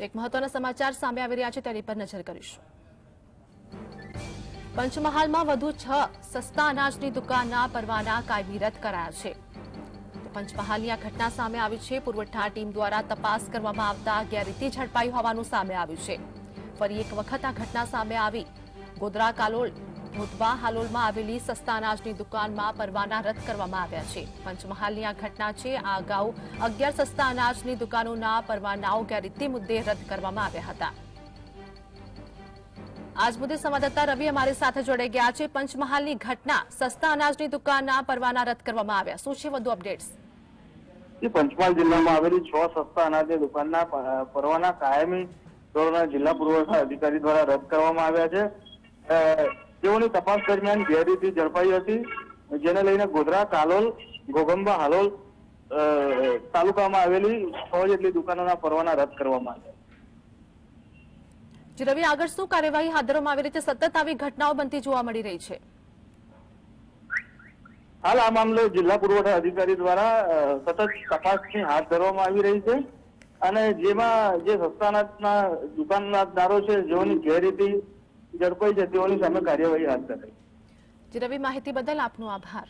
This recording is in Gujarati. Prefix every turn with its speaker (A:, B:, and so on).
A: એક મહત્વના સમાચાર સામે આવી રહ્યા છે, તેની પર નજર કરીશું. પંચમહાલમાં વધુ છ સસ્તા અનાજની દુકાનના પરવાના કાયમી રદ કરાયા છે. પંચમહાલની આ ઘટના સામે આવી છે. પુરવઠા ટીમ દ્વારા તપાસ કરવામાં આવતા ગેરરીતિ ઝડપાઈ હોવાનું સામે આવ્યું છે. ફરી એક વખત આ ઘટના સામે આવી. ગોધરા, કાલોલ ધોધવા હાલોલમાં આવેલી સસ્તા અનાજની દુકાનમાં પરવાના રદ કરવામાં આવ્યા છે. પંચમહાલની આ ઘટના છે. આ અગાઉ અગિયાર સસ્તા અનાજની દુકાનોના પરવાનાઓ ગેરરીતિ મુદ્દે રદ કરવામાં આવ્યા હતા. આજ મુદ્દે સંવાદદાતા રવિ અમારી સાથે જોડાઈ ગયા છે. પંચમહાલની ઘટના સસ્તા અનાજની દુકાનના પરવાના રદ કરવામાં આવ્યા. શું છે? વધુ અપડેટ્સ.
B: પંચમહાલ જિલ્લામાં આવેલી છ સસ્તા અનાજની દુકાનના પરવાના કાયમી ધોરણે જિલ્લા પુરવઠા અધિકારી દ્વારા રદ કરવામાં આવ્યા છે. તેઓની તપાસ દરમિયાન ગેરરીતિ ઝડપાઈ હતી. જેને લઈને ગોધરા કાલોલ ગોગંબા હાલોલ તાલુકામાં આવેલી છ જેટલી દુકાનોના પરવાના રદ કરવામાં આવ્યા.
A: રવિ આગળ શું કાર્યવાહી હાથ ધરવામાં આવી રીતે સતત આવી ઘટનાઓ બનતી જોવા મળી રહી છે.
B: હાલ આ મામલે જિલ્લા પુરવઠા અધિકારી દ્વારા સતત તપાસની હાથ ધરવામાં આવી રહી છે. અને જેમાં જે સસ્તાના દુકાનદારો છે જેઓની ગેરરીતિ ઝડપાઈ સામે કાર્યવાહી હાથ ધરાઈ
A: જી રવિ માહિતી બદલ આપનો આભાર.